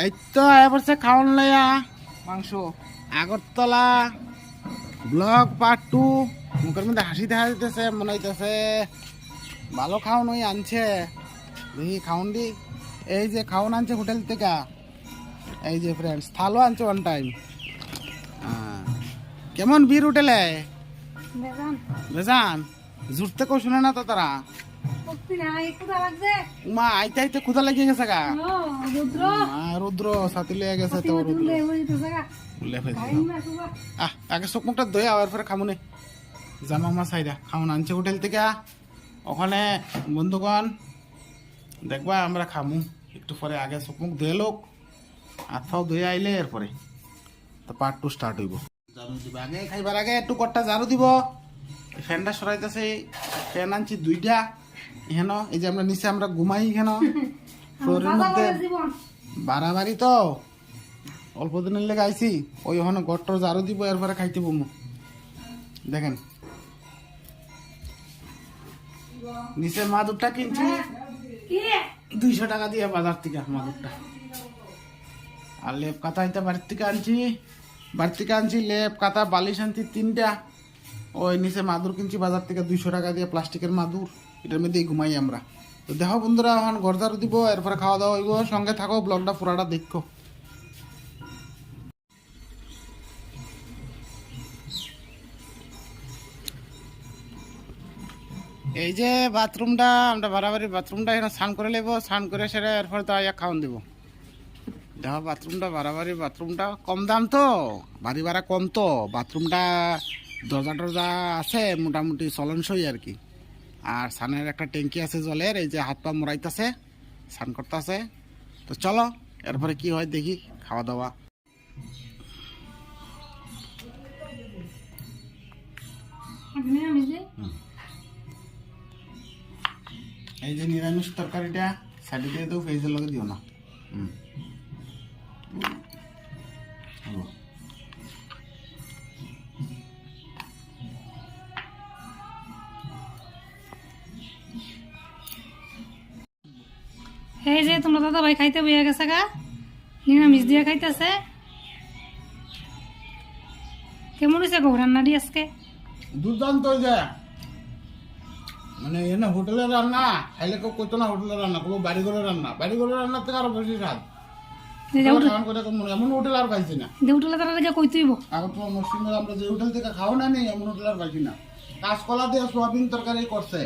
এই তো এবার খাওয়ান লাইয়া। মাংস। আগরতলা ব্লক পার্ট টু মুখের মধ্যে হাসি দেখা দিতেছে মনে হইতেছে ভালো খাওয়ান ওই আনছে। দেখি খাওন দি। এই যে খাওন আনছে হোটেল থেকে। এই যে ফ্রেন্ডস থালো আনছে ওয়ান টাইম কেমন বীর হোটেলে? বেজান। বেজান? জুড়তে কেউ শুনে না তো তারা। মা, আইতে আইতে গেছে রুদ্র গেছে তো আহ, আগে আনছে হোটেল থেকে। ওখানে বন্ধুগণ, দেখবা আমরা খামু। একটু পরে আগে চোখ ধুয়ে লোক, হাত ধুয়ে আইলে এরপরে। তো পার্ট টু স্টার্ট হইব। আগে খাইবার আগে একটু কটটা ঝাড়ু দিব। ফ্যানটা সরাইতেছে। ফ্যান আনছি দুইটা। এখান এই যে আমরা নিচে আমরা ঘুমাই এখান ফ্লোরের মধ্যে বাড়াবাড়ি তো। অল্প দিনের লেগে আইছি। ওই ওখানে গট্টর জারু দিব এরপরে খাইতে বমু। দেখেন। নিচে মাদুরটা কিনছি। দুইশো টাকা দিয়ে বাজার থেকে মাদুরটা। আর লেপ কাতা হইতে বাড়ির থেকে আনছি। বাড়ির থেকে আনছি লেপ কাতা বালিশ আনছি তিনটা। ওই নিচে মাদুর কিনছি বাজার থেকে দুইশো টাকা দিয়ে প্লাস্টিকের মাদুর। এটার মধ্যেই ঘুমাই আমরা। তো দেখো বন্ধুরা, এখন ঘর দিব, এরপরে খাওয়া দাওয়া হইব। সঙ্গে থাকো, ব্লগটা পুরাটা দেখো। এই যে বাথরুমটা, আমরা বাড়াবাড়ি বাথরুমটা এখানে স্নান করে নেব, স্নান করে সেটা এরপরে তো আয়া খাওয়ান দেবো। দেখো বাথরুমটা, বাড়াবাড়ি বাথরুমটা কম দাম তো, বাড়ি ভাড়া কম তো। বাথরুমটা দরজা টরজা আছে, মোটামুটি চলনসই আর কি। আর সানের একটা ট্যাঙ্কি আছে জলের, এই যে হাত পা মোড়াইতেছে, স্নান করতেছে। তো চলো, এরপরে কি হয় দেখি, খাওয়া দাওয়া। এই যে নিরামিষ তরকারিটা সাইডে দিয়ে দেবো ফেজের লগে দিও না। হুম। এই যে তোমরা দাদা ভাই খাইতে বইয়া গেছে গা। নিরামিষ দিয়ে খাইতেছে। কেমন হয়েছে গো রান্না দিয়ে আজকে? দুর্দান্ত মানে এনে হোটেলের রান্না খাইলে কেউ করতো না হোটেলের রান্না কোনো বাড়ি ঘরে রান্না। বাড়ি ঘরে রান্নার থেকে আরও বেশি স্বাদ। এমন হোটেল আর পাইছি না। যে তারা কই তুইব? তো মুসলিমের আমরা যে হোটেল থেকে খাও না নেই এমন হোটেল আর পাইছি না। কাঁচকলা দিয়ে সোয়াবিন তরকারি করছে।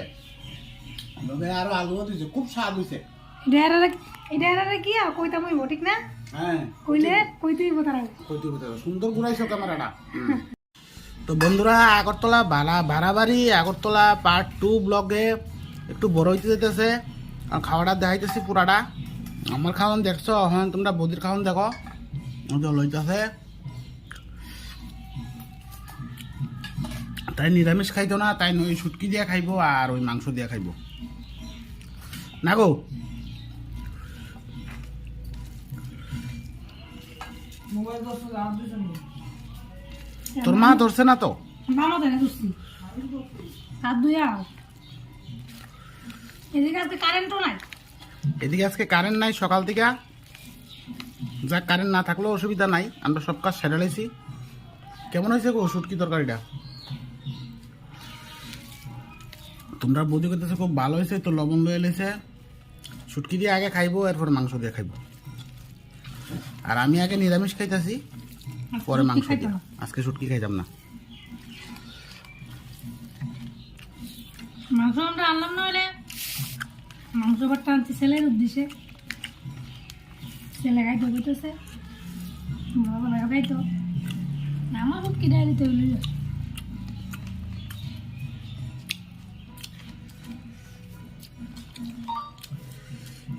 লগে আরও আলুও দিছে খুব স্বাদ হয়েছে ডেয়ারে এই ডেয়ারে কি? আর কইতাম হইব ঠিক না? হ্যাঁ কইলে সুন্দর ঘুরাইছো ক্যামেরাটা। তো বন্ধুরা আগরতলা ভাড়া ভাড়াবাড়ি আগরতলা পার্ট টু ব্লগে একটু বড় হইতে যেতেছে আর খাওয়াটা দেখাইতেছি পুরাটা। আমার খাওয়ান দেখছ? হ্যাঁ তোমরা বদির খাওয়ান দেখো। জল হইতেছে তাই নিরামিষ খাইতো না তাই ওই শুটকি দিয়ে খাইবো আর ওই মাংস দিয়ে খাইবো। না গো? তোর মা ধরছে না তো? মামা হাত এদিকে আজকে কারেন্টও নাই। এদিকে আজকে কারেন্ট নাই সকাল থেকে। যাক কারেন্ট না থাকলেও অসুবিধা নাই আমরা সব কাজ সেরে কেমন হয়েছে গো তরকারিটা? তোমরা বৌদি করতেছে খুব ভালো হয়েছে তো লবণ লয়ে লেছে। শুটকি দিয়ে আগে খাইবো এরপর মাংস দিয়ে খাইবো। আর আমি আগে নিরামিষ খাইতেছি পরে মাংস আজকে শুটকি খাইতাম না। মাংস আমরা আনলাম না হলে? মাংস ভাতটা আনছি ছেলের উদ্দেশ্যে। ছেলে খাইতে বইতেছে বাবা লাগা খাইতো। আমার কিনে দিতে হইল।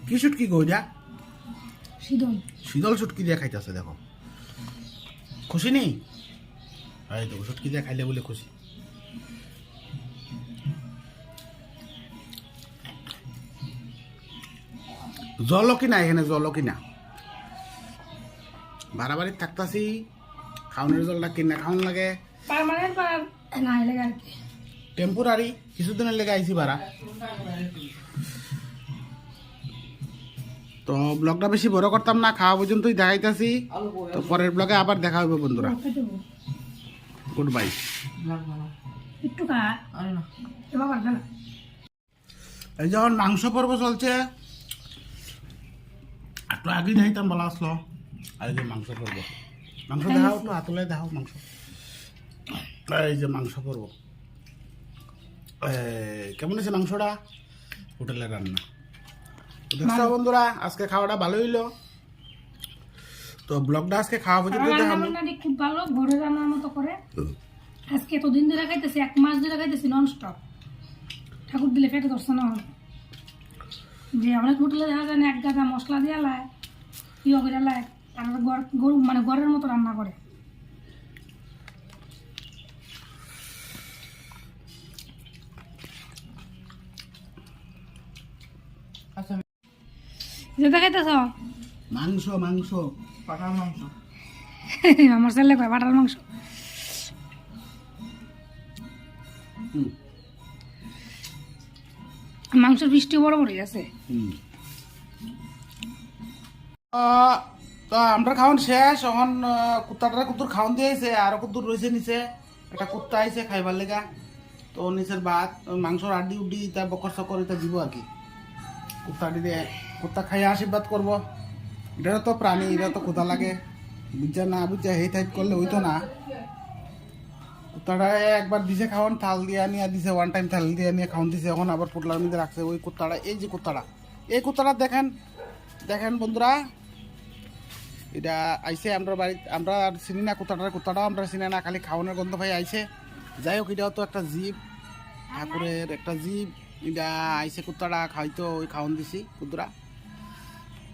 কি শুটকি গো যা শীতল। শীতল শুটকি দিয়ে খাইতেছে দেখো। খুশি নেই এই তো শুটকি দিয়ে খাইলে বলে খুশি। জলও কিনা এখানে জলও কিনা। বাড়াবাড়ি থাকতাছি খাওয়ানোর জলটা কিনা খাওয়ান লাগে। আর টেম্পোরারি কিছুদিনের লেগে আইছি ভাড়া তো ব্লগটা বেশি বড় করতাম না খাওয়া পর্যন্তই দেখাইতেছি। তো পরের ব্লগে আবার দেখা হবে বন্ধুরা। গুড বাই এই যখন মাংস পর্ব চলছে। একটু আগেই দেখাইতাম বলা আসলো। আর এই যে মাংস পর্ব। মাংস দেখাও একটু হাতলে দেখাও মাংস। এই যে মাংস পর্ব। কেমন আছে মাংসটা? হোটেলের রান্না। দেখছ বন্ধুরা আজকে খাওয়াটা ভালো হইল। তো ব্লগটা আজকে খাওয়া পর্যন্ত দেখাবো। খুব ভালো ঘরে রান্নার মতো করে। আজকে এতদিন ধরে খাইতেছি এক মাস ধরে খাইতেছি নন স্টপ ঠাকুর দিলে পেটে ধরছে না। যে অনেক হোটেলে দেখা যায় না এক গাদা মশলা দিয়ে লায় ইয়ে করে লায় গড়- গরু মানে ঘরের মতো রান্না করে। যেটা খাইতেছ মাংস মাংস আমার ছেলে কয় বাটার মাংস মাংসের বৃষ্টি বড় বড় আছে হুম। তা আমরা খাওয়ান শেষ এখন আহ, কুত্তাটারে কুত্তুর খাওয়ান দিয়েছে আর কুত্তুর রয়েছে নিচে। একটা কুত্তা আইছে খাইবার লেগা। তো নিচের ভাত মাংসর আড্ডি উড্ডি তা বকর সকর এটা দিব আর কি। কুত্তাটি দিয়ে কুত্তা খাইয়ে আশীর্বাদ করব। এটা তো প্রাণী এটা তো কোথা লাগে। বুঝা না বুঝা হেই টাইট করলে হইতো না। কুত্তাটা একবার দিছে খাওয়ান, থাল দিয়ে নিয়ে দিছে ওয়ান টাইম থাল দিয়ে নিয়ে খাওয়ান দিছে, এখন আবার পোটলার মধ্যে রাখছে ওই কুত্তাটা, এই যে কুত্তাটা। এই কুত্তাটা দেখেন দেখেন বন্ধুরা, এটা আইসে আমরা বাড়ি আমরা আর চিনি না কুত্তাটার, কুত্তাটাও আমরা চিনি না, খালি খাওয়ানোর গন্ধ ভাই আইসে যাই হোক, এটাও তো একটা জীব, ঠাকুরের একটা জীব। এটা আইসে কুত্তাটা, খাইতো, ওই খাওয়ান দিছি কুত্তরা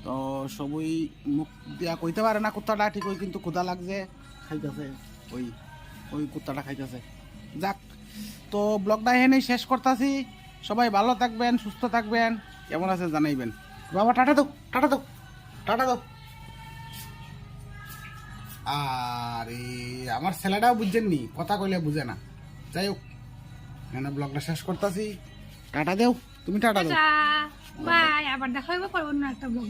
তো সবই মুখ দিয়া কইতে পারে না কুত্তাটা, ঠিক ওই কিন্তু ক্ষুধা লাগছে, খাইতেছে, ওই ওই কুত্তাটা খাইতেছে। যাক, তো ব্লগটা এখানেই শেষ করতেছি। সবাই ভালো থাকবেন, সুস্থ থাকবেন, কেমন আছে জানাইবেন। বাবা, টাটা দাও টাটা দাও টাটা দাও। আর, আমার ছেলেটাও বুঝছেন নি, কথা কইলে বুঝে না। যাই হোক ব্লগটা শেষ করতেছি। টাটা দেও। তুমি টাটা বাই আবার দেখা হইব পর অন্য একটা ব্লগ